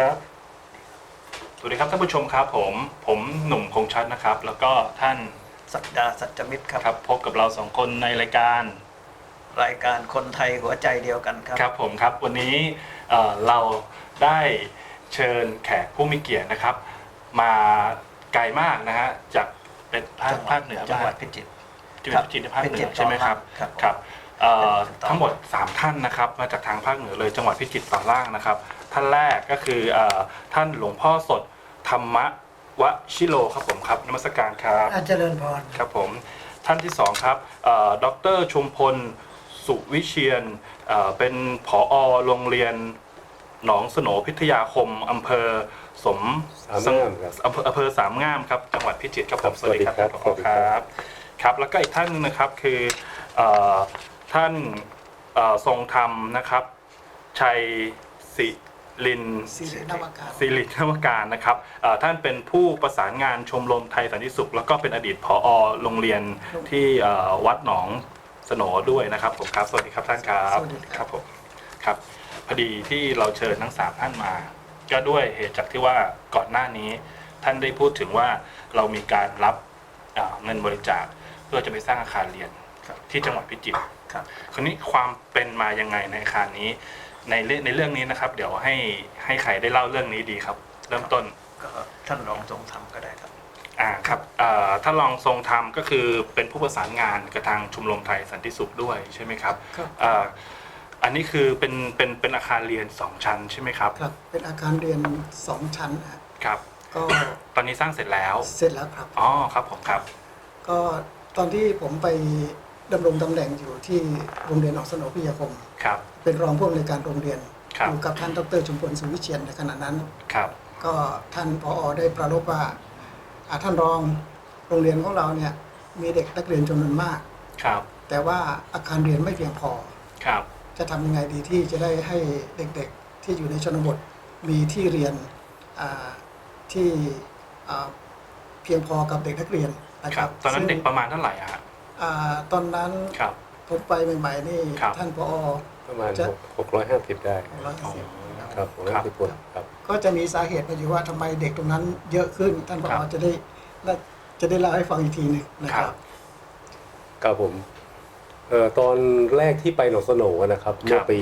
ครับ สวัสดีครับท่านผู้ชมครับผม ผมหนุ่มคงชัดนะครับ แล้วก็ท่านสัจดาสัจมิตรครับ ครับ พบกับเราสองคนในรายการ รายการคนไทยหัวใจเดียวกันครับ ครับผมครับ วันนี้เอ่อเราได้เชิญแขกผู้มีเกียรตินะครับ มาไกลมากนะฮะจากเป็นภาคภาคเหนือจังหวัดบ้างพิจิตรจังหวัดพิจิตรภาคเหนืพิจิอตรใช่ไหมครับครับครับเอ่อเป็นต่อทั้งหมด 3 ท่านนะครับ มาจากทางภาคเหนือเลยจังหวัดพิจิตรตอนล่างนะครับ ท่านแรกก็คือเอ่อท่านหลวงพ่อสดธรรมวชิโลครับผมครับนมัสการครับอาเจริญพร ครับผมท่านที่สองครับดรชุมพลสุวิเชียนเอ่อเป็นผอโรงเรียนหนองสโหนพิทยาคมอำเภอสมสามงามครับอำเภออำเภอสามงามครับจังหวัดพิจิตรครับผมสวัสดีครับท่านผอสวัสดีคครัรับบครับ แล้วก็อีกท่านหนึงนะครับคือเอ่อท่านเอ่อทรงธรรมนะครับ ชัยศิ ลินสิรินวการ สิรินวการนะครับเอ่อท่านเป็นผู้ประสานงานชมรมไทยสันติสุข แล้วก็เป็นอดีตผอโรงเรียนที่เอ่อวัดหนองสโหนด้วยนะครับผมครับสวัสดีครับท่านครับสวัสดีครับ ครับผมครับพอดีที่เราเชิญทั้งสามท่านมา ก็ด้วยเหตุจากที่ว่าก่อนหน้านี้ท่านได้พูดถึงว่าเรามีการรับเอ่อเงินบริจาคเพื่อจะไปสร้างอาคารเรียนครับที่จังหวัดพิจิตร ครับ คราวนี้ความเป็นมายังไงในอาคารนี้ ในเรื่องในเรื่องนี้นะครับ เดี๋ยวให้ให้ใครได้เล่าเรื่องนี้ดีครับ เริ่มต้นก็ท่านรองทรงธรรมก็ได้ครับอ่าครับเอ่อถ้าลองทรงธรรมก็คือเป็นผู้ประสานงานกับทางชุมรมไทยสันติสุขด้วยใช่ไหมครับครับเอ่ออันนี้คือเป็นเป็นเป็นอาคารเรียนสองชั้นใช่ไหมครับครับ เป็นอาคารเรียนสองชั้นฮะครับ ก็ตอนนี้สร้างเสร็จแล้ว เสร็จแล้วครับอ๋อครับผมครับ ก็ตอนที่ผมไปดำรงตำแหน่งอยู่ที่โรงเรียนออกสนพิทยาคมครับ เป็นรองผู้อำนวยการโรงเรียนครับ อยู่กับท่านดรชุมพลสุวิเชียนในขณะนั้น ครับ ก็ท่านผอได้ประรบว่าอ่าท่านรองโรงเรียนของเราเนี่ยมีเด็กนักเรียนจำนวนมาก ครับ แต่ว่าอาคารเรียนไม่เพียงพอ ครับ จะทำยังไงดีที่จะได้ให้เด็กๆที่อยู่ในชนบทมีที่เรียนอ่าที่อ่าเพียงพอกับเด็กนักเรียนนะคครัรับบตอนนั้นซึ่งเด็กประมาณเท่าไหร่อะฮะอ่าตอนนั้นครับ ผมไปใหม่ๆนี่ครับ ท่านผอ ประมาณจะหกร้อยห้าสิบได้ของร้อยสิบครับหกร้อยห้าสิบคนครับ ก็จะมีสาเหตุมาอยู่ว่าทำไมเด็กตรงนั้นเยอะขึ้น ท่านผครัอบ จะได้น่าจะได้เล่าให้ฟังอีกทีหนึงนะคครัรับ บ ครับผมเอ่อตอนแรกที่ไปหนองสโหนนะครับเมื่อปี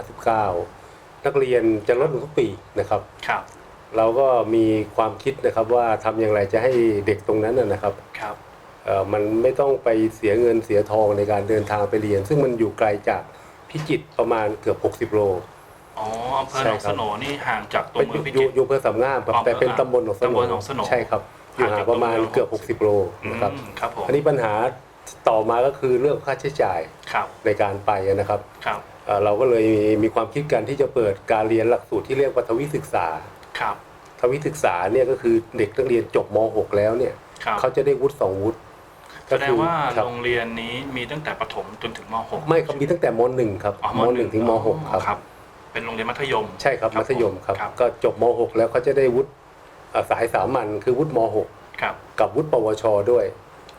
2559 นักเรียนจะลดลงทุกปีนะครับ ครับ เราก็มีความคิดนะครับว่าทำอย่างไรจะให้เด็กตรงนั้นนะนะครับครับ เอ่อมันไม่ต้องไปเสียเงินเสียทองในการเดินทางไปเรียน ซึ่งมันอยู่ไกลจาก พิจิตรประมาณเกือบ 60 โล อ๋ออำเภอหใช่นองครัสบโหนนี่ห่างจากตัวเป็นเมืองพิอจิยู่ตร อยู่อำเภอสามงามครับอ๋อแต่เป็นตำบลหนองสตำบลหนองสโหนใช่ครับ อยู่ห่างประมาณห่างจากตัวเมืองเกือบ 60 โลนะครับอืมครับผมอันนี้ปัญหาต่อมาก็คือเรื่องค่าใช้จ่ายครับในการไปนะครับครับเอ่อเราก็เลยมีความคิดกันที่จะเปิดการเรียนหลักสูตรที่เรียกว่าทวิศึกษา ครับทวิศึกษาเนี่ยก็คือเด็กนักเรียนจบม .6 แล้วเนี่ยครับเขาจะได้วุฒิสองวุฒิ แสดงว่าครับ โรงเรียนนี้มีตั้งแต่ประถมจนถึงม .6 ไม่ครับมีตั้งแต่ม .1 ครับอ๋อม .1 ถึงม .6 ครับครับ เป็นโรงเรียนมัธยม ใช่ครับครับมัธยมครับ ครับ ก็จบม .6 แล้วเขาจะได้วุฒิเอ่อสายสามัญคือวุฒิมครับ .6 กับวุฒิปวช ด้วย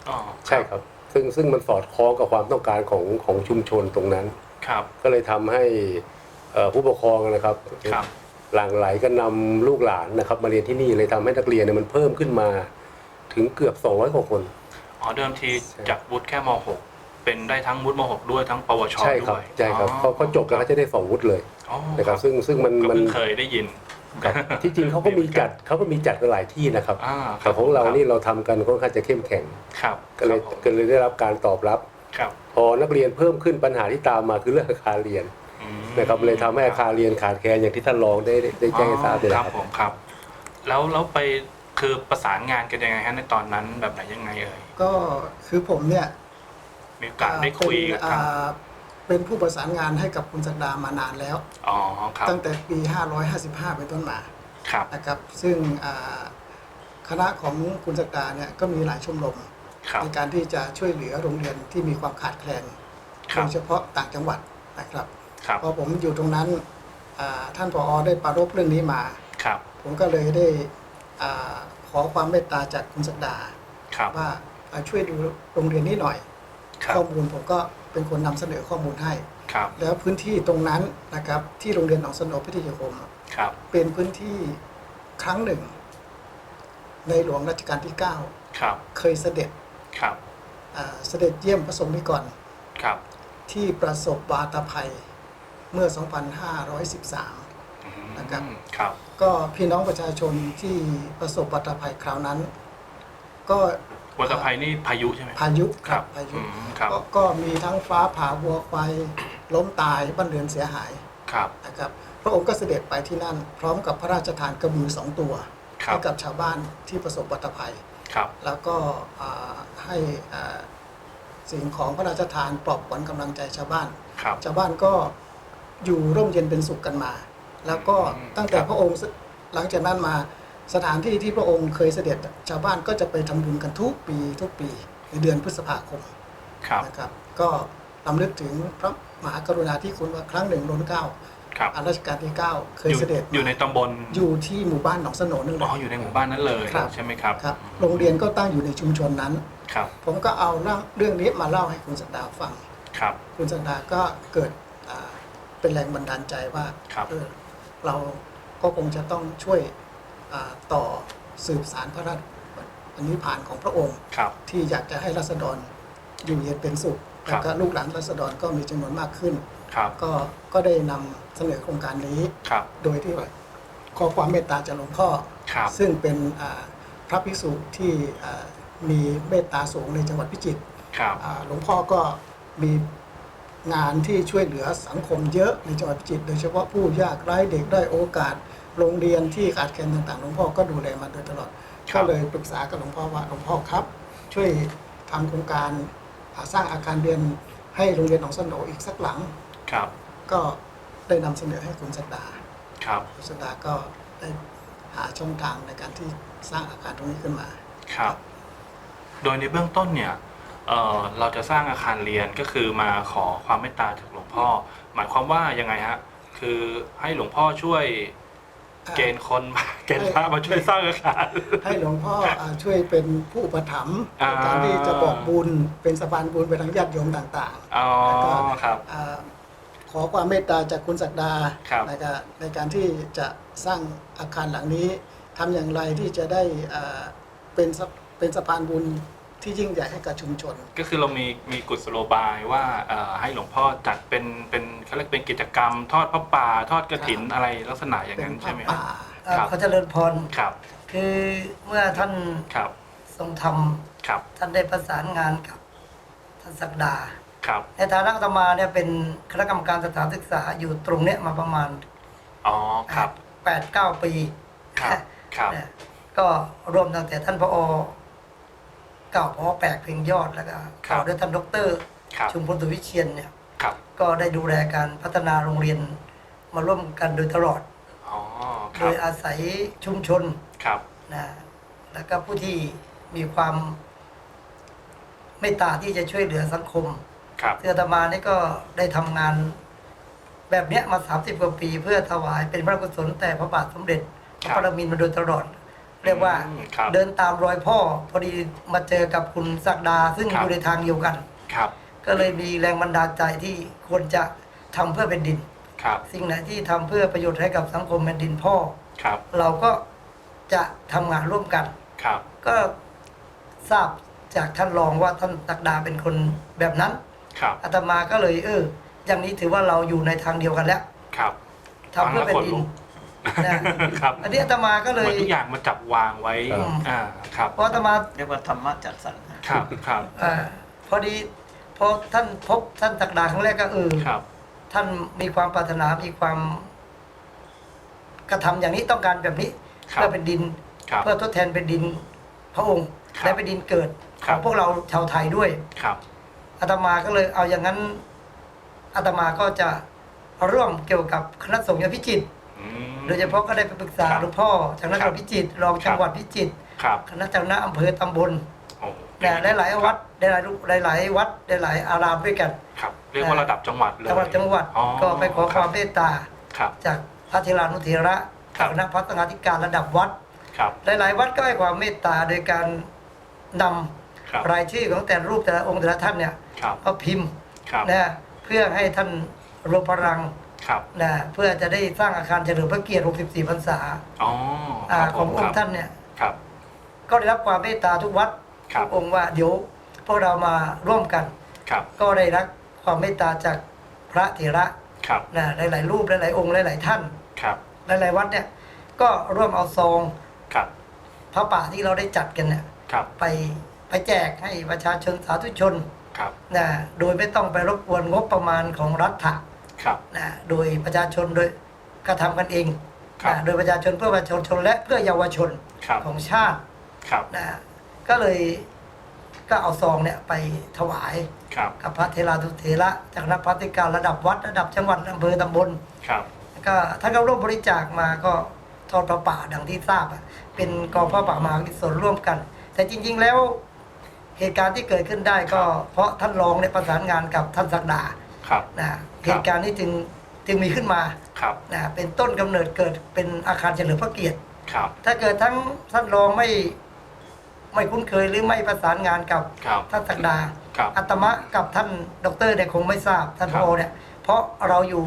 อ๋อใช่ครับ ซึ่งซึ่งมันสอดคล้องกับความต้องการของของชุมชนตรงนั้น ครับก็เลยทำให้เอ่อผู้ปกครองนะครับ ครับ หลั่งไหลก็นำลูกหลานนะครับ มาเรียนที่นี่เลยทำให้นักเรียนเนี่ยมันเพิ่มขึ้นมา ถึงเกือบ 200กว่าคน อ๋อเดิมทีใช่จากวุฒิแค่ม .6 เป็นได้ทั้งวุฒิม .6 ด้วยทั้ง ปวชใช่คด้รับวยใช่ครับอ๋อเขาเขาจบแล้วเขาจะได้สองวุฒิเลยอ๋อนะครับซึ่งซึ่งมันก็มันเพิ่งเคยได้ยิน ครับที่จริงเขาก็มีจัดเขาก็มีจัดกันหลายที่นะครับอ่าแต่ของเรานี่เราทำกันค่อนข้างจะเข้มแข็งครับก็เลยครับผมก็เลยได้รับการตอบรับ ครับพอนักเรียนเพิ่มขึ้นปัญหาที่ตามมาคือเรื่องอาคารเรียนอืมนะครับเลยทำให้อาคารเรียนขาดแคลนอย่างที่ท่านรองได้ได้ได้แจ้งให้ทราบเลยคนะรับครับ ผมครับ แล้วแล้วไปคือประสานงานกันยังไงฮะในตอนนั้นแบบไหนยังไงเอ่ย ก็คือผมเนี่ยมีโอกาสได้คุยกับเป็นทางอ่าเป็นผู้ประสานงานให้กับคุณศักดามานานแล้ว อ๋อครับตั้งแต่ปี 555 เป็นต้นมาครับนะครับซึ่งอ่าคณะของคุณศักดาเนี่ยก็มีหลายชมรม ครับ ในการที่จะช่วยเหลือโรงเรียนที่มีความขาดแคลนคโดรับยเฉพาะต่างจังหวัดนะครับครับพอผมอยู่ตรงนั้นอ่าท่านผอได้ปรารบเรื่องนี้มา ครับผมก็เลยได้อาขอความเมตตาจากคุณศักดา ครับ ว่าอ่า ช่วยดูโรงเรียนนี้หน่อย ครับข้อมูลผมก็เป็นคนนำเสนอข้อมูลให้อครับแล้วพื้นที่ตรงนั้นนะครับที่โรงเรียนหนองสนพิทยาคม ครับเป็นพื้นที่ครั้งหนึ่ง ในหลวงรัชกาลที่ ครับ9 เคยเสด็จครับอ่าเสด็จเยี่ยมพระสงฆ์นิกรครับที่ประสบบาตภัยเมื่อ 2513 อืมนะครับ ครับก็พี่น้องประชาชนที่ประสบบาตภัยคราวนั้น ก็ วัตภัยนี่พายุใช่ไหมพายุครับพายุอืมครับก็ก็มีทั้งฟ้าผ่าวัวควายล้มตายบ้านเรือนเสียหายครับนะครับพระองค์ก็เสด็จไปที่นั่น พร้อมกับพระราชทานกระบือสองตัวครับให้กับชาวบ้านที่ประสบบัตภัย ครับแล้วก็อ่าให้อ่าสิ่งของพระราชทานปลอบขวัญกำลังใจชาวบ้าน ครับ ชาวบ้านก็อยู่ร่มเย็นเป็นสุขกันมา แล้วก็อืมตั้งแต่ครับ พระองค์หลังจากนั้นมา สถานที่ที่พระองค์เคยเสด็จชาวบ้านก็จะไปทำบุญกันทุกปีทุกปีในเดือนพฤษภาคมครับนะครับ ก็ลำลึกถึงพระมหากรุณาธิคุณว่าครั้งหนึ่งล้นเกล้าครับอารัชกาลที่ 9 เคยอยู่เสด็จอยู่ในตำบลอยู่ที่หมู่บ้านหนองสโหนนั่นแหอ๋อละอยู่ในหมู่บ้านนั้นเลยครับใช่ไหมครับครับ โรงเรียนก็ตั้งอยู่ในชุมชนนั้นครับผมก็เอาเรื่องเรื่องนี้มาเล่าให้คุณสักดาฟังครับ คุณสักดาก็เกิดอ่าเป็นแรงบันดาลใจว่าครับเออเราก็คงจะต้องช่วยอา ต่อสืบสารพระราชอันนี้ผ่านของพระองค์ครับที่อยากจะให้รัษฎรอยู่เย็นเป็นสุขครัแล้วบก็ลูกหลานรัษฎรก็มีจำนวนมากขึ้นครับก็ก็ได้นำเสนอโครงการนี้ครับโดยที่ว่าขอความเมตตาจากหลวงพ่อครับซึ่งเป็นอ่าพระภิกษุที่อ่ามีเมตตาสูงในจังหวัดพิจิตรครับอ่าหลวงพ่อก็มีงานที่ช่วยเหลือสังคมเยอะในจังหวัดพิจิตรโดยเฉพาะผู้ยากไร้เด็กได้อยโอกาส โรงเรียนที่ขาดแคลนต่างๆหลวงพ่อก็ดูแลมาโดยตลอดครับก็เลยปรึกษากับหลวงพ่อว่าหลวงพ่อครับ ช่วยทำโครงการอ่าสร้างอาคารเรียนให้โรงเรียนหนองสนโหนอีกสักหลัง ครับก็ได้นำเสนอให้คุณสักดา ครับคุณสักดาก็ได้หาช่องทางในการที่สร้างอาคารตรงนี้ขึ้นมา ครับ โดยในเบื้องต้นเนี่ยเอ่อเราจะสร้างอาคารเรียนก็คือมาขอความเมตตาจากหลวงพ่อ หมายความว่ายังไงฮะคือให้หลวงพ่อช่วย เกณฑ์คนมาเกณฑ์พระมาช่วยสร้างอาคาร ให้หลวงพ่ออ่าช่วยเป็นผู้อุปถัมภ์อ่าในการที่จะบอกบุญเป็นสะพานบุญไปทางญาติโยมต่างอ๋อแล้วก็ครับๆอ่าขอความเมตตาจากคุณศักดาครับในการในการที่จะสร้างอาคารหลังนี้ทำอย่างไรที่จะได้อ่าเป็นสะเป็นสะพานบุญ ที่ยิ่งใหญ่ให้กับชุมชน ก็คือเรามีมีกุศโลบายว่าเอ่อให้หลวงพ่อจัดเป็นเป็นเขาเรียกเป็นกิจกรรม ทอดพระป่าทอดกระถินครับอะไรลักษณะอย่างเป็นนั้นผ้าใช่ไหมคป่ารับเอ่อครับ ขอเจริญพร ครับคือเมื่อท่านครับทรงทครับำท่านได้ประสานงานกับท่านศักดา ครับในฐานะอาตมาเนี่ยเป็นคณะกรรมการสถานศึกษาอยู่ตรงเนี้ยมาประมาณอ๋อครับแปดเก้าปีครับครับเนี่ยก็รวมตั้งแต่ท่านพอ เก่าพอแปลกเพียงยอดแล้วก็ครับ ต่อด้วยท่านดอกเตอรครับชุมพลสุวิเชียนเนี่ยครับก็ได้ดูแลการพัฒนาโรงเรียนมาร่วมกันโดยตลอด อ๋อคโดรับยอาศัยชุมชนครับนะแล้วก็ผู้ที่มีความเมตตาที่จะช่วยเหลือสังคม ครับเสื้ออาตมานี่ก็ได้ทำงานแบบเนี้ยมาสามสิบกว่าปี เพื่อถวายเป็นพระกุศลแต่พระบาทสมเด็จพระปรมินทรมาโดยตลอด เรียกว่าอืมครับ เดินตามรอยพ่อ พอดีมาเจอกับคุณศักดา ซึ่งครับ อยู่ในทางเดียวกัน ครับก็เลยมีแรงบันดาลใจที่ควรจะทำเพื่อเป็นดิน ครับสิ่งไหนที่ทำเพื่อประโยชน์ให้กับสังคมแผ่นดินพ่อ ครับเราก็จะทำงานร่วมกัน ครับก็ทราบจากท่านรองว่าท่านตักดาเป็นคนแบบนั้น ครับอาตมาก็เลย เออ อย่างนี้ถือว่าเราอยู่ในทางเดียวกันแล้วครับทำเพื่อเป็นดินนะครับอันนี้อาตมาก็เหเลมือยนทุกอย่างมาจับวางไว้อืมอ่าครับเพราะอาตมาเรียกว่าธรรมะจัดสรรครับครับอ่าพอดีพอท่านพบท่านตักดาครั้งแรกก็เออครับท่านมีความปรารถนา มีความกระทำอย่างนี้ต้องการแบบนี้ครับเพื่อเป็นดิน ครับ เพื่อทดแทนเป็นดินพระองค์ ครับและเป็นดินเกิดคขรัอบงพวกเราชาวไทยด้วย ครับอาตมาก็เลยเอาอย่างนั้นอาตมาก็จะร่วมเกี่ยวกับคณะสงฆ์อย่างพิจิตรอืม โดยเฉพาะก็ได้ไปปรึกษาครับหลวงพ่อจากนั้นครัจับงหวัดพิจิตรรองครับจังหวัดพิจิตรครับคณะเจ้าคณะอำเภอตำบลโอ้แต่หลายๆวัดหลายๆหลายๆวัดหลายๆอารามด้วยกันครับ เรียกว่าระดับจังหวัดเลยจังหวัดจังหวัดอ๋อก็ไปขอความรับเมตตา ครับ จากพระเทรานุเถระครับคณะพัฒนาธิการระดับวัด ครับ หลายๆ วัดก็ให้ความเมตตาโดยการนำครับ รายชื่อของแต่ละรูปแต่ละองค์แต่ละท่านเนี่ยครับ มาพิมพ์ครับ นะเพื่อให้ท่านรวมพลัง ครับนะเพื่อจะได้สร้างอาคารเฉลิมพระเกียรติ 64 พรรษาอ๋ออ่าครับขผองมพระคอรังบค์ท่านเนี่ยครับ ก็ได้รับความเมตตาทุกวัดครับทุกองค์ว่าเดี๋ยวพวกเรามาร่วมกันครับก็ได้รับความเมตตาจากพระเถระครับนะหลาย ๆ รูปหลาย ๆ องค์หลาย ๆ ท่านครับหลาย ๆ วัดเนี่ยก็ร่วมเอาซองครับพระป่าที่เราได้จัดกันเนี่ยครับไปไปแจกให้ประชาชนสาธุชนครับนะโดยไม่ต้องไปรบกวนงบประมาณของรัฐะ ครับนะโดยประชาชนโดยกระทำกันเองครับนะโดยประชาชนเพื่อประชาชนและเพื่อเยาวชนครับของชาติครับนะก็เลยก็เอาซองเนี่ยไปถวายครับกับพระเทราทุเทระจากนักพัฒการระดับวัดระดับจังหวัดอำเภอตำบลครับก็ท่านก็ร่วมบริจาคมาก็ทอดพระป่าดังที่ทราบอะเป็นกองพระป่ามหากุศลร่วมกัน แต่จริง ๆ แล้วเหตุการณ์ที่เกิดขึ้นได้ก็เพราะท่านรองเนี่ยประสานงานกับท่านศักดาครับนะ เหตุการณ์นี้จึงจึงมีขึ้นมาครับนะเป็นต้นกำเนิดเกิดเป็นอาคารเฉลิมพระเกียรติครับ ถ้าเกิดทั้งท่านรองไม่ไม่คุ้นเคยหรือไม่ประสานงานกับครับท่านศักดาครับอัตมะกับท่านดอกเตอรเนี่ยคงไม่ทราบท่านคพรับอเนี่ย เพราะเราอยู่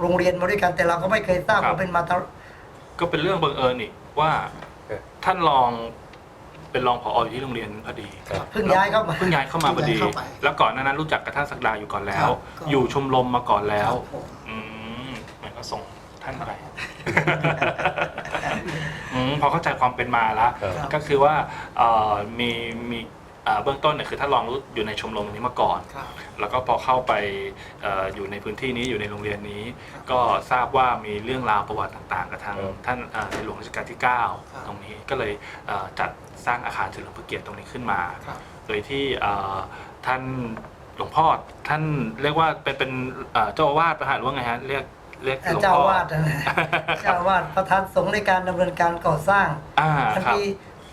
โรงเรียนมาด้วยกันแต่เราก็ไม่เคยทราบครับว่าเป็นมาตราก็เป็นเรื่องบังเอิญอีกว่าเออท่านรอง เป็นรองผออยู่ที่โรงเรียนพอดีครับเพิ่งย้ายเข้ามา เพิ่งย้ายเข้ามาพอดี เพิ่งย้ายเข้าไปแล้วก่อนหนานั้นรู้จักกับท่านศักดาอยู่ก่อนแล้ว ครับก็ อยู่ชมรมมาก่อนแล้ว ครับผม อืมมันก็ส่งท่านไป อืมพอเข้าใจความเป็นมาแล้วครับ ก็คือว่าเอ่อมีมี เอ่อเบื้องต้นเนี่ยคือท่านรองรู้อยู่ในชมรมนี้มาก่อน ครับ แล้วก็พอเข้าไปเอออยู่ในพื้นที่นี้อยู่ในโรงเรียนนี้ครับก็ทราบว่ามีเรื่องราวประวัติต่างๆ กับทางครับ ท่านเอ่อในหลวงรัชกาลที่ ครับ 9 ตรงนี้ก็เลยเอ่อจัดสร้างอาคารเฉลิมพระเกียรติตรงนี้ขึ้นมา ครับ โดยที่เอ่อท่านหลวงพ่อท่านเรียกว่าเป็นเป็นเอ่อเจ้าอาวาสประหารหรือว่าไงฮะเรียกเรียกหลวงเจ้าพ่ออาวาสนะนะ เจ้าอาวาสประธานสงฆ์ในการดำเนินการก่อสร้างอ่ามันครับมี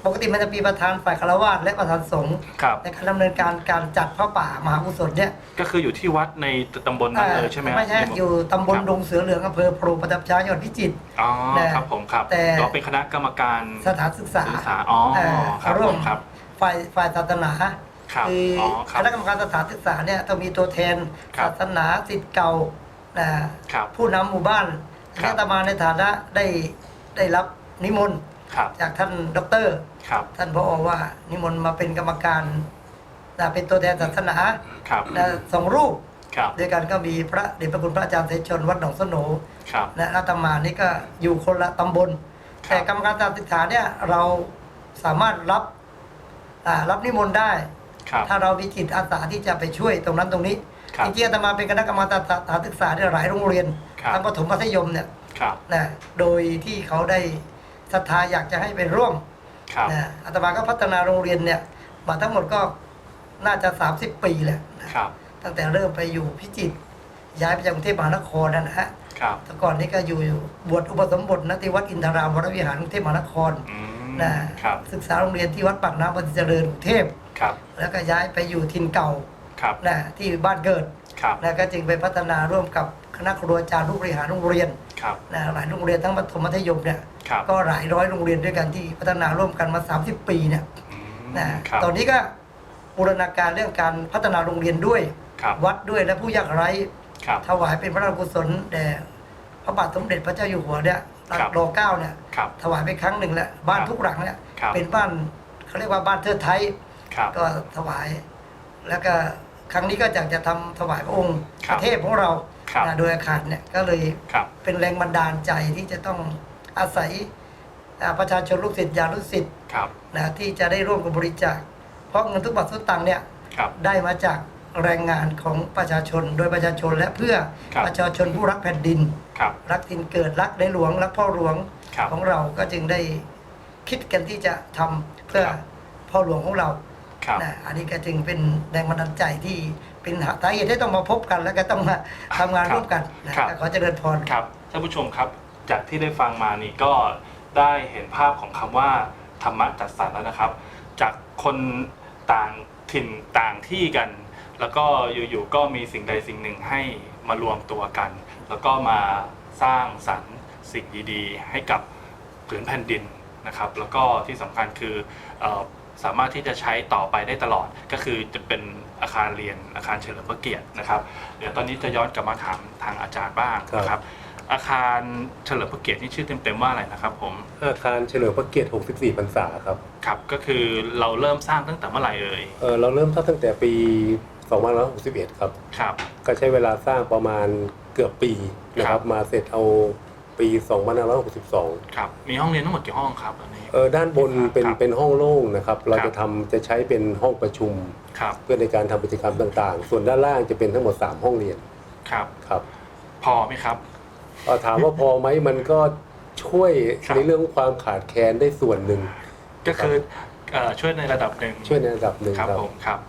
ปกติมันจะมีประธานฝ่ายคารวาสและประธานสงฆ์ครับ ในการดำเนินการการจัดพระป่ามหากุศลเนี่ยก็คืออยู่ที่วัดในตำบลนั้นเลยใช่ไหมฮะไม่ใช่ในหอยู่ตำบลครับดงเสือเหลืองอำเภอโพรงประดับช้างจังหวัดพิจิตร อ๋อแต่ครับผมครับแต่ เราเป็นคณะกรรมการสถานศึกษาศึกษาอ๋อเอ่อครับร่ผวมมครับ ฝ่ายฝ่ายศาสนาครับคืออ๋ออครัคบณะกรรมการสถานศึกษาเนี่ยต้องมีตัวแทนครับ ศาสนาสิทธิ์เก่านะครับ ผู้นำหมู่บ้านครับ และอาตมาในฐานะได้ได้รับนิมนต์ ครับจากท่านด็อกเตอร์ครับ ท่านพอว่านิมนต์มาเป็นกรรมการนะเป็นตัวแทนศาสนาครับนะสองรูปครับด้วยกันก็มีพระเดชพระคุณพระอาจารย์เทชนวัดหนองสโหนครับและอาตมานี่ก็อยู่คนละตำบลครับแต่กรรมการการศึกษาเนี่ยเราสามารถรับอ่ารับนิมนต์ได้ครับถ้าเรามีจิตอาสาที่จะไปช่วยตรงนั้นตรงนี้ครับจริงๆอาตมาเป็นคณะกรรมการสถานศึกษาเนี่ยหลายโรงเรียนครับทั้งประถมมัธยมเนี่ยครับนะโดยที่เขาได้ ศรัทธาอยากจะให้ไปร่วมครับ นะอาตมาก็พัฒนาโรงเรียนเนี่ยมาทั้งหมดก็น่าจะ 30 ปีแหละนะครับ ตั้งแต่เริ่มไปอยู่พิจิตรย้ายไปจากกรุงเทพมหานครนะนะฮะครับ แต่ก่อนนี้ก็อยู่อยู่บวชอุปสมบทณที่วัดอินทรามวรวิหารกรุงเทพมหานครอืมนะ ครับ ศึกษาโรงเรียนที่วัดปากน้ำปฏิเจริญกรุงเทพ ครับ แล้วก็ย้ายไปอยู่ทินเก่าครับ นะที่บ้านเกิด ครับนะก็จึงไปพัฒนาร่วมกับคณะครูอาจารย์ผู้บริหารโรงเรียนครับนะหลายโรงเรียนทั้งประถมมัธยมเนี่ยครับก็หลายร้อยโรงเรียนด้วยกันที่พัฒนาร่วมกันมา 30 ปีเนี่ยอืมนะครับตอนนี้ก็บูรณาการเรื่องการพัฒนาโรงเรียนด้วยครับวัดด้วยและผู้ยากไร้ครับถวายเป็นพระราชกุศลแด่พระบาทสมเด็จพระเจ้าอยู่หัวเนี่ยครับรอเก้าเนี่ยครับถวายไปครั้งหนึ่งแล้วบ้านครับทุกหลังเนี่ยครับเป็นบ้านเขาเรียกว่าบ้านเทิดไทยครับก็ถวายแล้วก็ ครั้งนี้ก็อยากจะทำถวายพระองค์ครัปบระเทศของเราครับนะโดยอาคารเนี่ยก็เลยครับเป็นแรงบันดาลใจที่จะต้องอาศัยอ่าประชาชนลูกศิษย์ญาณลูกศิษย์ครับนะที่จะได้ร่วมกับบริจาคเพราะเงินทุกบาททุกตังค์เนี่ยครับ ได้มาจากแรงงานของประชาชนโดยประชาชนและเพื่อครับ ประชาชนผู้รักแผ่นดิน ครับ รักถิ่นเกิดรักในหลวงรักพ่อหลวงครับของเราก็จึงได้คิดกันที่จะทำเพื่อครับ พ่อหลวงของเรา ครับนะอันนี้ก็จึงเป็นแรงบันดาลใจที่เป็นสาเหตุที่ต้องมาพบกัน แล้วก็ต้องมาทำงานครับร่วมกันนะครับก็ขอเจริญพร ครับท่านผู้ชมครับจากที่ได้ฟังมานี่ก็ได้เห็นภาพของคำว่าธรรมะจัดสรรแล้วนะครับ จากคนต่างถิ่นต่างที่กัน แล้วก็อยู่ๆก็มีสิ่งใดสิ่งหนึ่งให้มารวมตัวกัน แล้วก็มาสร้างสรรค์สิ่งดีๆ ให้กับผืนแผ่นดินนะครับ แล้วก็ที่สำคัญคือเออ สามารถที่จะใช้ต่อไปได้ตลอด ก็คือจะเป็นอาคารเรียนอาคารเฉลิมพระเกียรตินะครับ เดี๋ยวตอนนี้จะย้อนกลับมาถามทางอาจารย์บ้างนะครับ อาคารเฉลิมพระเกียรตินี่ชื่อเต็มๆว่าอะไรนะครับผมอาคารเฉลิมพระเกียรติ 64 พรรษาครับครับก็คือเราเริ่มสร้างตั้งแต่เมื่อไหร่เอ่ยเออเราเริ่มสร้างตั้งแต่ปี 2561 ครับครับ ก็ใช้เวลาสร้างประมาณเกือบปีนะคครัรับบมาเสร็จเอา ปี 2562 ครับ มีห้องเรียนทั้งหมดกี่ห้องครับอันนี้ เออด้านบนเป็นครับเป็นห้องโล่งนะครับ เราครับ จะทำจะใช้เป็นห้องประชุม ครับ เพื่อในการทำกิจกรรมต่าง ๆ ส่วนด้านล่างจะเป็นทั้งหมด 3 ห้องเรียนครับ ครับพอไหมครับ เอ่อถามว่าพอไหมมันก็ช่วยครับ ในเรื่องความขาดแคลนได้ส่วนหนึ่ง ก็คือเอ่อช่วยในระดับหนึ่งช่วยในระดับหนึ่งครับครับผมครับ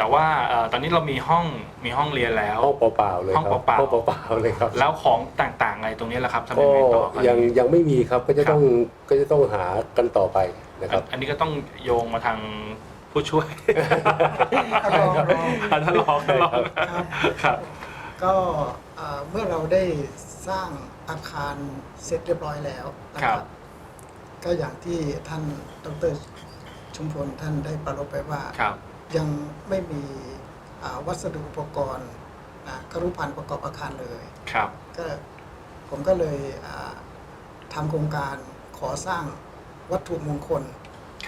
แต่ว่าเอ่อตอนนี้เรามีห้องมีห้องเรียนแล้ว ห้องเปล่าๆเลยห้องครับเปล่าๆ ห้องเปล่าๆเลยครับแล้วของต่างๆอะไรตรงนี้แหละครับทำก็ยังไงต่อครับ ยังยังไม่มีครับก็จะครับ ต้องก็จะต้องหากันต่อไปนะครับ อันนี้ก็ต้องโยงมาทางผู้ช่วยท่านรองรองอะท่านรองท่านรองครับ ครับ ก็เอ่อเมื่อเราได้สร้างอาคารเสร็จเรียบร้อยแล้วนะคครัรับ บ ก็อย่างที่ท่านดรชุมพลท่านได้ประลบไปว่า ครับ ยังไม่มีอ่าวัสดุอุปกรณ์นะครุพันธ์ประกอบอาคารเลยครับก็ผมก็เลยอ่าทำโครงการขอสร้างวัตถุมงคล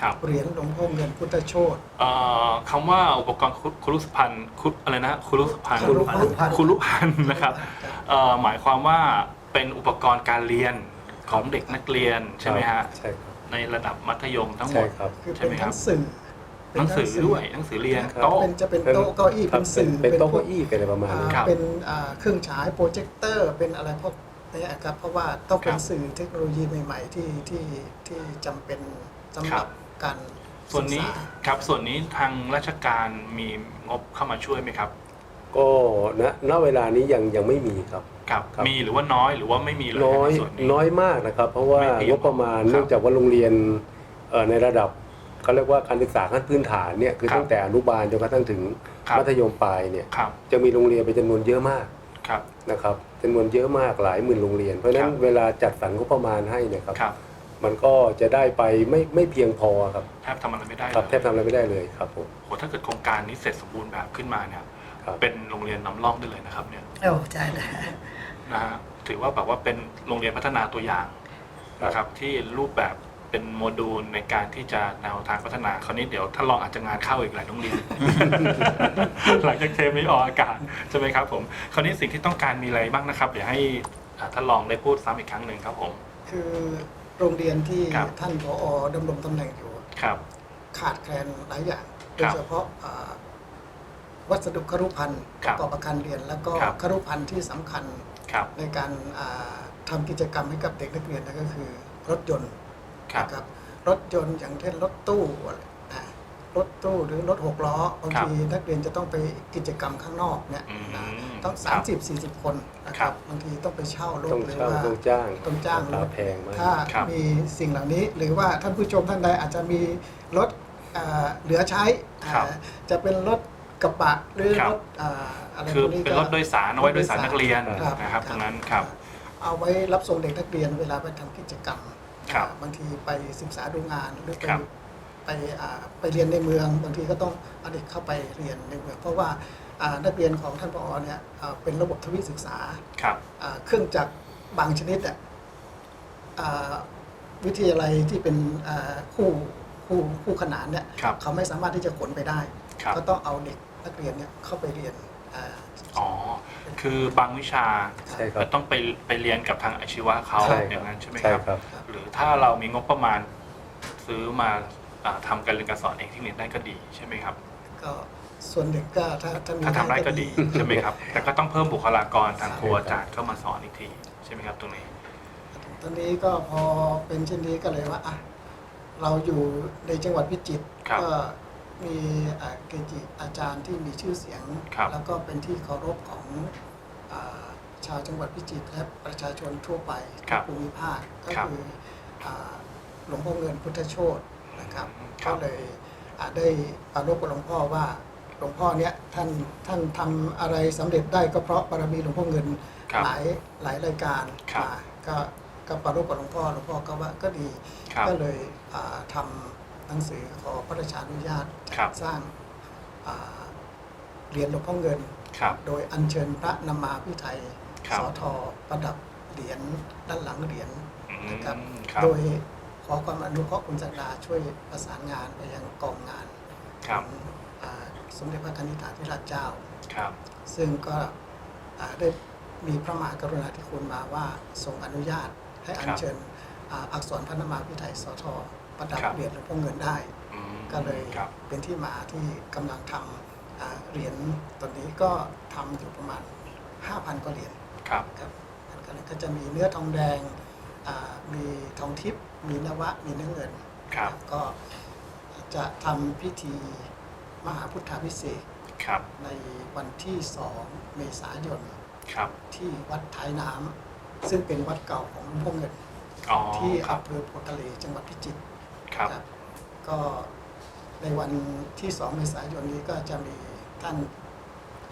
ครับเหรียญหลวงพ่อเงินพุทธโชตเอ่อคำว่าอุปกรณ์คุคุรุสพันธ์คุอะไรนะคุรุสพันธ์คุรุพันธ์คุรุพันธ์นะครับเอ่อหมายความว่าเป็นอุปกรณ์การเรียนของเด็กนักเรียนใช่ไหมฮะใช่ครับในระดับมัธยมทั้งหมใช่ดครับคือใช่เป็นไหมครัทั้บงสื่อ หนังสือด้วยหนังสือเรียนครับโต๊ะ เป็นจะเป็นโต๊ะเก้าอี้ครัเป็บนสื่อเป็นโต๊ะพวเก้าอี้เป็นอะไรประมาณนี้อ่าครับเป็นอ่าเครื่องฉายโปรเจคเตอร์เป็นอะไรพวกนี้ครับเพราะว่าต้องเป็นครับสื่อเทคโนโลยีใหม่ ๆ ที่ที่ที่จำเป็นสำหครัรับบการส่วนนี้ศึกษาครับส่วนนี้ทางราชการมีงบเข้ามาช่วยไหมครับ ก็ณณเวลานี้ยังยังไม่มีครับครับครับมีหรือว่าน้อยหรือว่าไม่มีเลยน้อยในส่วนนี้น้อยมากนะครับ เพราะว่าไม่เพียงงบประมาณครับเนื่องจากว่าโรงเรียนเอ่อในระดับ เขาเรียกว่าการศึกษาขั้นพื้นฐานเนี่ยคือครับตั้งแต่อนุบาลจนกระทั่งถึงครับ มัธยมปลายเนี่ยครับจะมีโรงเรียนเป็นจำนวนเยอะมากครับ นะครับจำนวนเยอะมากหลายหมื่นโรงเรียน เพราะฉะนั้คนรับ เวลาจัดสรรงบประมาณให้เนี่ยครับครับมันก็จะได้ไปไม่ไม่เพียงพอครับแทบทำอะไรไม่ได้ครับเลยแทบทำอะไรไม่ได้เลยครับผม โหถ้าเกิดโครงการนี้เสร็จสมบูรณ์แบบขึ้นมาเนี่ยครับ เป็นโรงเรียนนำร่องได้เลยนะครับเนี่ยโอ้ใช่เลยนะฮะถือว่าแบบว่าเป็นโรงเรียนพัฒนาตัวอย่างนะครับที่รูปแบบ เป็นโมดูลในการที่จะแนวทางพัฒนาคราวนี้เดี๋ยวท่านรองอาจจะงานเข้าอีกหลายโรงเรียนหลังจากเทปนี้ออกอากาศใช่ไหมครับผมคราวนี้สิ่งที่ต้องการมีอะไรบ้างนะครับ เดี๋ยวให้อ่าท่านรองได้พูดซ้ำอีกครั้งหนึ่งครับผม คือโรงเรียนที่ครับ ท่านผอดำรงตำแหน่งอยู่ ครับ ขาดแคลนหลายอย่าง โดครัยบเฉพาะอ่าวัสดุครุพันธ์คปรับระกอบอาคารเรียน แล้วก็ครับ ครุพันธ์ที่สำคัญครับในการอ่าทำกิจกรรมให้กับเด็กนักเรียนนั่นก็คือรถยนต์ ครับนะครับรถยนต์อย่างเช่นรถตู้อะไรนะรถตู้หรือรถหกล้อบางครับ ทีนักเรียนจะต้องไปกิจกรรมข้างนอกเนี่ยอืมนะต้อง ครับ 30 40 คนนะคครัรับบ บางทีต้องไปเช่ารถต้องหรือเช่าว่า ต้องจ้างต้องจ้างรรคาถแพงมาก ถ้าครับมีสิ่งเหล่านี้หรือว่าท่านผู้ชมท่านใดอาจจะมีรถเอ่อเหลือใช้ครับอ่าจะเป็นรถกระบะหรือครัรบถอ่าอะไรคือพวกนี้เป็นก็ รถโดยสารเอาไว้โดยสารนักเรียนครับ นะครับ ตรงนั้นครับ เอาไว้รับส่งเด็กนักเรียนเวลาไปทำกิจกรรม ครับอ่าบางทีไปศึกษาดูงานหรือไปครับ ไปอ่าไปเรียนในเมือง บางทีก็ต้องเอาเด็กเข้าไปเรียนในเมือง เพราะว่าอ่านักเรียนของท่านผอเนี่ยอ่าเป็นระบบทวิศึกษาครับ อ่าเครื่องจักรบางชนิดอะอ่าวิทยาลัยที่เป็นอ่าคู่คู่คู่ขนานเนี่ยครับ เขาไม่สามารถที่จะขนไปได้ ครับ ก็ต้องเอาเด็กนักเรียนเนี่ยเข้าไปเรียนอ่า อ๋อ คือบางวิชาใช่ครับจะต้องไปไปเรียนกับทางอาชีวะเขาใช่อครัย่าบงนั้นใช่ไหมใช่ครับครับ หรือถ้าเรามีงบประมาณซื้อมาอ่าทำการเรียนการสอนเองที่นี่ได้ก็ดีใช่ไหมครับ ก็ส่วนหนึ่งก็ถ้าถ้ามีถ้าทำได้ก็ดีใช่ไหมครับ แต่ก็ต้องเพิ่มบุคลากรทางใช่ครูอาจารย์เข้ามาสอนอีกทีใช่ไหมครับตรงนี้ ตอนนี้ก็พอเป็นเช่นนี้ก็เลยว่าอะเราอยู่ในจังหวัดพิจิตรครับ ก็ มีอ่าเกจิอาจารย์ที่มีชื่อเสียง ครับ แล้วก็เป็นที่เคารพของอาชาวจังหวัดพิจิตรและประชาชนทั่วไปครับภูมิภาคก็ครับคืออ่าหลวงพ่อเงินพุทธโชตนะครับครัก็บเลยอ่าได้ปรารภกับหลวงพ่อว่าหลวงพ่อเนี้ยท่านท่านทำอะไรสำเร็จได้ก็เพราะบารมีหลวงพ่อเงินครับหลายหลายรายการครับ มาก็ก็ปรารภกับหลวงพ่อหลวงพ่อก็ว่าก็ดี ครับ ก็เลยอ่าทำ นังสือขอพระราชานุญาตครับสร้างอ่าเหรียญหลวงพ่อเงิน ครับโดยอัญเชิญพระนามาพิไทยครับสอทอประดับเหรียญด้านหลังเหรียญอืมนะครับครับ โดยขอความอนุเคราะห์คุณสักดาช่วยประสานงานไปยังกองงานครับ ของอ่าสมเด็จพระนิธิถาธิราชเจ้า ครับ ซึ่งก็อ่าได้มีพระมหากรุณาธิคุณมาว่าทรงอนุญาตให้อัญเชิญอ่าอักษรพระนามาพิไทยสอทอ ประดับครับเหรียญหลวงพ่อเงินได้ อืมก็เลยครับ เป็นที่มาที่กำลังทำอ่าเหรียญตอนนี้ก็ทำอยู่ประมาณ 5,000กว่าเหรียญครับ ครับมันก็เลยก็จะมีเนื้อทองแดงอ่ามีทองทิพย์มีนวะมีเนื้อเงิน ครับ ก็จะทำพิธีมหาพุทธาพิเศษกครับ ในวันที่ 2 เมษายนครับ ที่วัดท้ายน้ำซึ่งเป็นวัดเก่าของหลวงพ่อเงิน อ๋อที่ครับ อำเภอโพธิ์ทะเลจังหวัดพิจิตร ครับครับ ก็ในวันที่ 2 เมษายนนี้ก็จะมีท่าน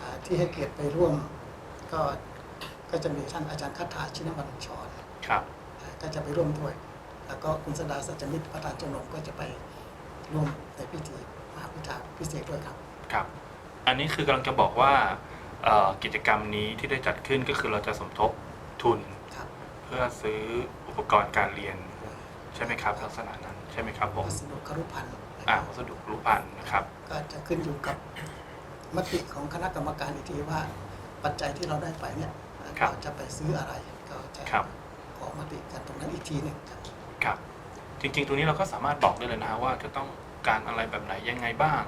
อ่าที่ให้เกียรติไปร่วม ก็ก็จะมีท่านอาจารย์คาถาชินวันชรครับอ่าก็จะไปร่วมด้วย แล้วก็คุณสดาสัจจมิตรประธานชมรมก็จะไปร่วมในพิธีมหาพิธาพิเศษกด้วยครับครับ อันนี้คือกำลังจะบอกว่าเอ่อกิจกรรมนี้ที่ได้จัดขึ้นก็คือเราจะสมทบทุนครับเพื่อซื้ออุปกรณ์การเรียน ใช่ไหมครับลักษณะนั้น ใช่ไหมครับผมวัสดุครุพันธ์นะคอ่ารับวัสดุรูปพันธ์นะครับ ก็จะขึ้นอยู่กับมติของคณะกรรมการอีกทีว่า ปัจจัยที่เราได้ไปเนี่ยครับ เราจะไปซื้ออะไรก็จะครับ ขอมติกันตรงนั้นอีกทีหนึ่งครับ ครับจริงๆ ตรงนี้เราก็สามารถบอกได้เลยนะฮะว่าจะต้องการอะไรแบบไหนยังไงบ้าง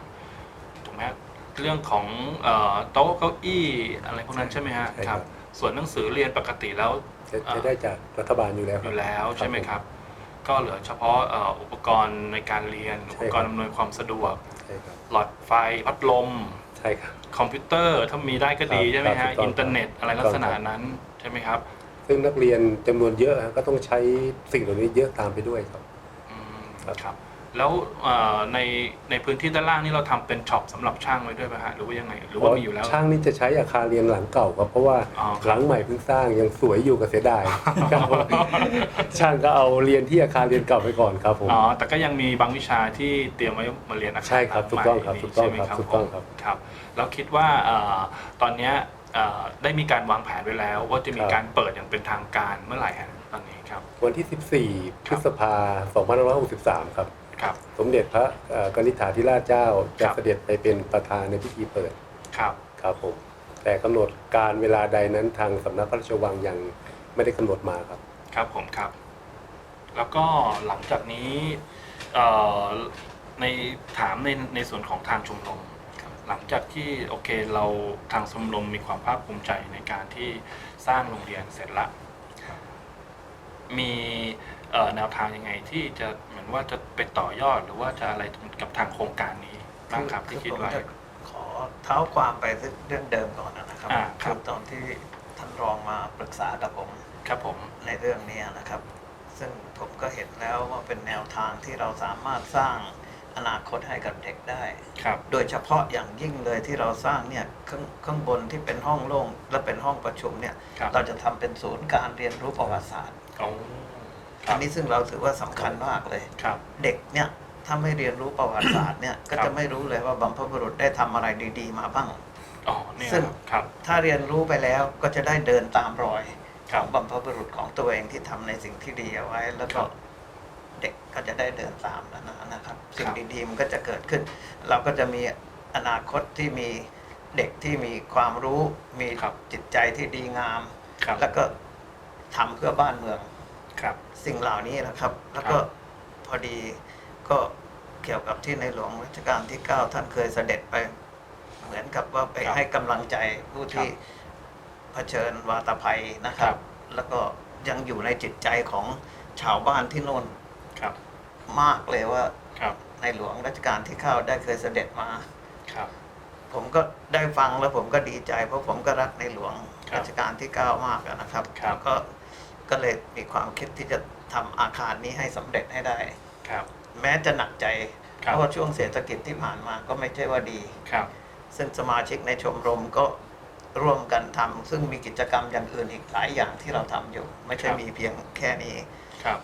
ถูกไหมฮะเรื่องของเอ่อโต๊ะเก้าอี้อะไรพวกนั้นใช่ไหมฮะใช่ครับ ส่วนหนังสือเรียนปกติแล้วจะจะได้จากรัฐบาลอยู่แล้วอครับยู่แล้วใช่ไหมครับ ก็เหลือเฉพาะเอ่ออุปกรณ์ในการเรียน อุปกรณ์อำนวยความสะดวก ใช่ครับหลอดไฟพัดลม ใช่ครับ คอมพิวเตอร์ถ้ามีได้ก็ดีครับใช่ไหมครัฮะบถูกต้องอินเทอร์เน็ตอะไรลักษณะนั้นใช่ไหมครับซึ่งนักเรียนจำนวนเยอะฮะก็ต้องใช้สิ่งเหล่านี้เยอะตามไปด้วยครับ อืมครับ ครับ แล้วเอ่อในในพื้นที่ด้านล่างนี่เราทำเป็นช็อปสำหรับช่างไว้ด้วยไหมฮะหรือว่ายังไงหรือว่ามีอยู่แล้ว ช่างนี่จะใช้อาคารเรียนหลังเก่าครับเพราะว่าอ๋อครับ หลังใหม่เพิ่งสร้างยังสวยอยู่กับเสียดายครับช่างก็เอาเรียนที่อาคารเรียนเก่าไปก่อนครับผม อ๋อแต่ก็ยังมีบางวิชาที่เตรียมไว้มาเรียนอาคารใช่ครับหลัถูกต้องใหม่ครับนี่ถูกต้องใช่ไหมครับถูกต้องครับ ครับแล้วคิดว่าเอ่อตอนเนี้ยเอ่อได้มีการวางแผนไว้แล้ว ว่าจะมีการเปิดอย่างเป็นทางการเมื่อไหร่ฮะตอนนี้ครับ วันที่ 14 พฤษภา2563 ครับ ครับสมเด็จพระเอ่อกนิษฐาธิราชเจ้าจะครับเสด็จไปเป็นประธานในพิธีเปิดครับครับผมแต่กำหนดการเวลาใดนั้นทางสำนักพระราชวังยังไม่ได้กำหนดมาครับ ครับผมครับ แล้วก็หลังจากนี้เอ่อในถามในในส่วนของทางชมรมหลังจากที่โอเคเราทางชมรมมีความภาคภูมิใจในการที่สร้างโรงเรียนเสร็จละ มีเอ่อแนวทางยังไงที่จะเห มือนว่าจะไปต่อยอดหรือว่าจะอะไรกับทางโครงการนี้บ้างครับที่คิดผมไว้จะขอเท้าความไปเรื่องเดิมก่อนนะครับอ่าครับ ตอนที่ท่านรองมาปรึกษากับผมครับผม ในเรื่องนี้นะครับ ซึ่งผมก็เห็นแล้วว่าเป็นแนวทางที่เราสามารถสร้างอนาคตให้กับเด็กได้ ครับ โดยเฉพาะอย่างยิ่งเลยที่เราสร้างเนี่ยข้างข้างบนที่เป็นห้องโล่งและเป็นห้องประชุมเนี่ยครับ เราจะทำเป็นศูนย์การเรียนรู้ประวัติศาสตร์อ๋อค อัรันบนี้ซึ่งเราถือว่าสำคัญมากเลย ครับ เด็กเนี่ยถ้าไม่เรียนรู้ประวัติศาสตร์เนี่ยก็ครัจะบไม่รู้เลยว่าบัมพบุรุษได้ทำอะไรดีๆ มาบ้างอ๋อเนี่ยซึ่งครับถ้าเรียนรู้ไปแล้วก็จะได้เดินตามรอยครัขบองบัมพบุรุษของตัวเองที่ทำในสิ่งที่ดีเอาไว้ แล้วก็ครับเด็กก็จะได้เดินตามนั้นนะครับ สิ่งครับดีๆมันก็จะเกิดขึ้น เราก็จะมีอนาคตที่มีเด็กที่มีความรู้มีครับจิตใจที่ดีงามครับแล้วก็ทำเพื่อบ้านเมือง ครับ สิ่งเหล่านี้นะครับ แล้วก็ครับพอดีก็เกี่ยวกับที่ในหลวงรัชกาลที่ 9 ท่านเคยเสด็จไป เหมือนกับว่าไปครับให้กำลังใจผู้ที่เผชิญวาตภัยนะครัครับ บ แล้วก็ยังอยู่ในจิตใจของชาวบ้านที่โน่นครับมากเลยว่าครับในหลวงรัชกาลที่ 9 ได้เคยเสด็จมา ครับ ผมก็ได้ฟังแล้วผมก็ดีใจ เพราะผมก็รักในหลวงครับรัชกาลที่ 9 มากอะนะครับครับ แล้วก็ ก็เลยมีความคิดที่จะทำอาคารนี้ให้สำเร็จให้ได้ ครับ แม้จะหนักใจครับเพราะว่าช่วงเศรษฐกิจที่ผ่านมาก็ไม่ใช่ว่าดี ครับ ซึ่งสมาชิกในชมรมก็ร่วมกันทำซึ่งมีกิจกรรมอย่างอื่นอีกหลายอย่างที่เราทำอยู่ ไม่ใช่ครับ มีเพียงแค่นี้ ครับ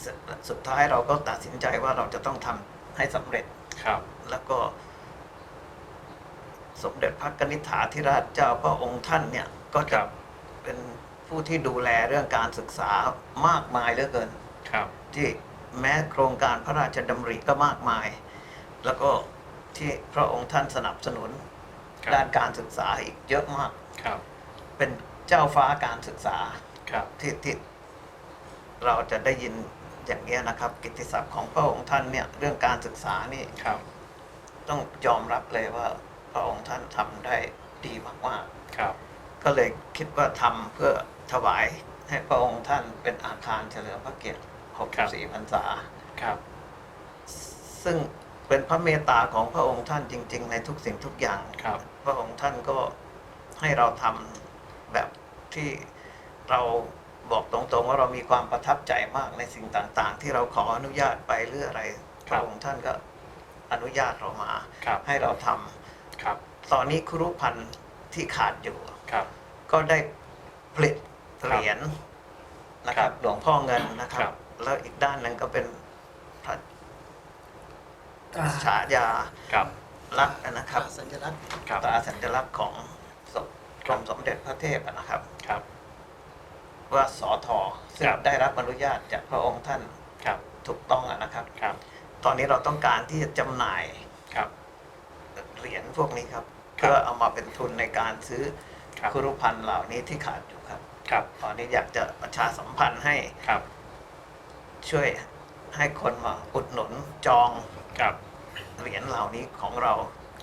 เสร็จสุดท้ายเราก็ตัดสินใจว่าเราจะต้องทำให้สำเร็จ ครับ แล้วก็ สมเด็จพระกนิษฐาธิราชเจ้าพระองค์ท่านเนี่ย ก็คจะรับ เป็น ผู้ที่ดูแลเรื่องการศึกษามากมายเหลือเกิน ครับ ที่แม้โครงการพระราชดำริก็มากมาย แล้วก็ที่พระองค์ท่านสนับสนุนครับ ด้านการศึกษาอีกเยอะมาก ครับ เป็นเจ้าฟ้าการศึกษาครับ ที่ที่เราจะได้ยินอย่างนี้ยนะครับ กิตติศัพท์ของพระองค์ท่านเนี่ยเรื่องการศึกษานี่ครับ ต้องยอมรับเลยว่าพระองค์ท่านทำได้ดีมากครับๆก็เลยคิดว่าทำเพื่อ ถวายให้พระองค์ท่านเป็นอาคารเฉลิมพระเกียรติ64พรรษาครับ ซึ่งเป็นพระเมตตาของพระองค์ท่านจริง ๆ ในทุกสิ่งทุกอย่างครับ พระองค์ท่านก็ให้เราทำแบบที่เราบอกตรงๆว่าเรามีความประทับใจมากในสิ่งต่าง ๆ ที่เราขออนุญาตไปหรืออะไรคพรับระองค์ท่านก็อนุญาตเรามาครับให้เราทำครับ ตอนนี้ครุพันธ์ที่ขาดอยู่ครับก็ได้ผลิต เหรียญนะคครัรับบหลวงพ่อเงินนะครัครับบแล้วอีกด้านหนึ่งก็เป็นพระตราฉายาครับลักษณ์นะครับสัญลักษณ์ครับตราสัญลักษณ์ของสมคกรัรบมสมเด็จพระเทพอะนะครับครับ ว่าสอทอซึ่งครับได้รับอนุญาตจากพระองค์ท่านครับถูกต้องอะนะครับครับ ตอนนี้เราต้องการที่จะจำหน่ายครับเหรียญพวกนี้ครับครับเพื่อเอามาเป็นทุนในการซื้อครับครุพันธ์เหล่านี้ที่ขาดอยู่ ครับครับตอนนี้อยากจะประชาสัมพันธ์ให้ครับ ช่วยให้คนมาอุดหนุนจองครับเหรียญเหล่านี้ของเรา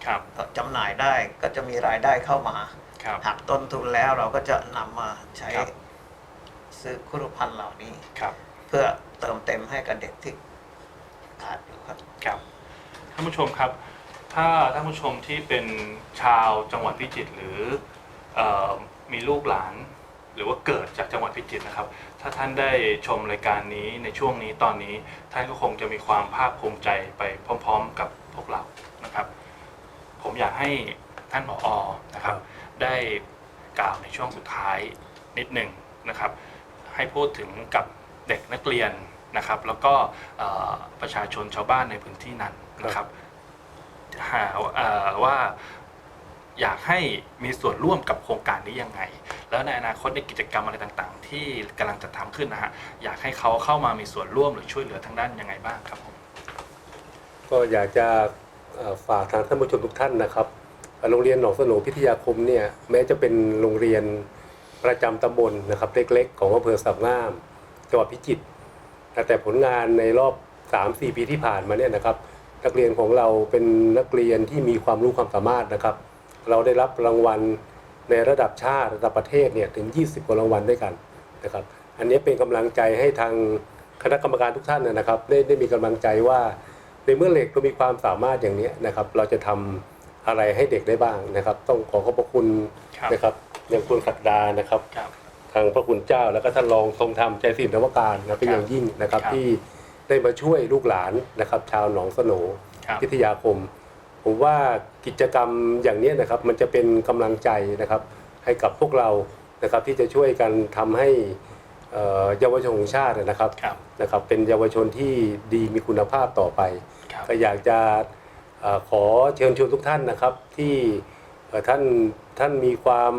ครับจำหน่ายได้ก็จะมีรายได้เข้ามาครับหักต้นทุนแล้วเราก็จะนำมาใช้ครับซื้อครุพันธ์เหล่านี้ครับ เพื่อเติมเต็มให้กับเด็กที่ขาดอยู่ครับครับท่านผู้ชมครับ ถ้าท่านผู้ชมที่เป็นชาวจังหวัดพิจิตรหรือเออมีลูกหลาน หรือว่าเกิดจากจังหวัดพิจิตรนะครับ ถ้าท่านได้ชมรายการนี้ในช่วงนี้ตอนนี้ท่านก็คงจะมีความภาคภูมิใจไปพร้อม ๆ กับพวกเรานะครับ ผมอยากให้ท่านผอนะครับ ได้กล่าวในช่วงสุดท้ายนิดหนึ่งนะครับ ให้พูดถึงกับเด็กนักเรียนนะครับ แล้วก็เอ่อประชาชนชาวบ้านในพื้นที่นั้นนะครับหาเอ่อว่า อยากให้มีส่วนร่วมกับโครงการนี้ยังไง แล้วในอนาคตในกิจกรรมอะไรต่างๆ ที่กำลังจะทำขึ้นนะฮะอยากให้เขาเข้ามามีส่วนร่วมหรือช่วยเหลือทางด้านยังไงบ้างครับผมก็อยากจะเอ่อฝากทางท่านผู้ชมทุกท่านนะครับเอ่อโรงเรียนหนองสโหนพิทยาคมเนี่ยแม้จะเป็นโรงเรียนประจำตำบลนะครับเล็กๆ ของอำเภอสับงามจังหวัดพิจิตรแต่แต่ผลงานในรอบ 3-4 ปีที่ผ่านมาเนี่ยนะครับ นักเรียนของเราเป็นนักเรียนที่มีความรู้ความสามารถนะครับ เราได้รับรางวัลในระดับชาติระดับประเทศเนี่ยถึง 20 กว่ารางวัลด้วยกันนะครับอันนี้เป็นกำลังใจให้ทางคณะกรรมการทุกท่านนะนะครับ ได้ได้มีกำลังใจว่า ในเมื่อเด็กเรามีความสามารถอย่างนี้นะครับ เราจะทำอะไรให้เด็กได้บ้างนะครับ ต้องขอขอบพระคุณครับนะครับอย่างคุณศักดานะครับครับ ทางพระคุณเจ้าแล้วก็ท่านรองทรงธรรมใจศิลป์นวการนะเป็นอย่างยิ่งนะครับครับที่ได้มาช่วยลูกหลานนะครับ ชาวหนองสโหนครับพิทยาคม ผมว่ากิจกรรมอย่างนี้นะครับ มันจะเป็นกำลังใจนะครับ ให้กับพวกเรานะครับที่จะช่วยกันทำให้เอ่อเยาวชนของชาตินะครับครับนะครับ เป็นเยาวชนที่ดีมีคุณภาพต่อไปครับก็อยากจะเอ่อขอเชิญชวนทุกท่านนะครับที่เอ่อท่านท่านมีความ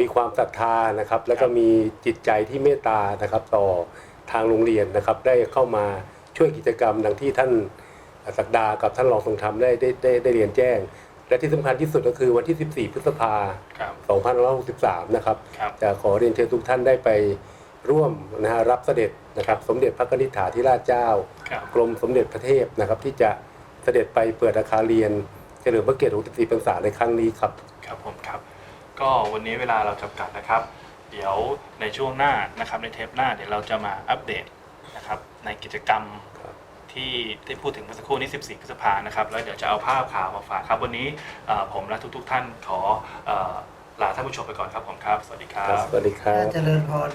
มีความศรัทธานะครับ แล้วก็มีจิตใจที่เมตตานะครับ ต่อทางโรงเรียนนะครับ ได้เข้ามาช่วยกิจกรรมดังที่ท่าน ศักดากับท่านรองทรงธรรมได้ได้ได้ได้เรียนแจ้ง และที่สำคัญที่สุดก็คือวันที่ 14 พฤษภาครับ 2563 นะครับ ครับ จะขอเรียนเชิญทุกท่านได้ไปร่วมนะฮะรับเสด็จนะครับ สมเด็จพระนิษฐาธิราชเจ้า ครับ กรมสมเด็จพระเทพนะครับที่จะเสด็จไปเปิดอาคารเรียนเฉลิมพระเกียรติ 64 พรรษาในครั้งนี้ครับ ครับผมครับ ก็วันนี้เวลาเราจำกัดนะครับ เดี๋ยวในช่วงหน้านะครับในเทปหน้าเดี๋ยวเราจะมาอัปเดตนะครับในกิจกรรมครับ ที่ที่พูดถึงเมื่อสักครู่นี้ 14 พฤษภานะครับ แล้วเดี๋ยวจะเอาภาพข่าวมาฝากครับ วันนี้เอ่อผมและทุกๆท่านขอเอ่อลาท่านผู้ชมไปก่อนครับผมครับ สวัสดีครับ สวัสดีครับเจริญพร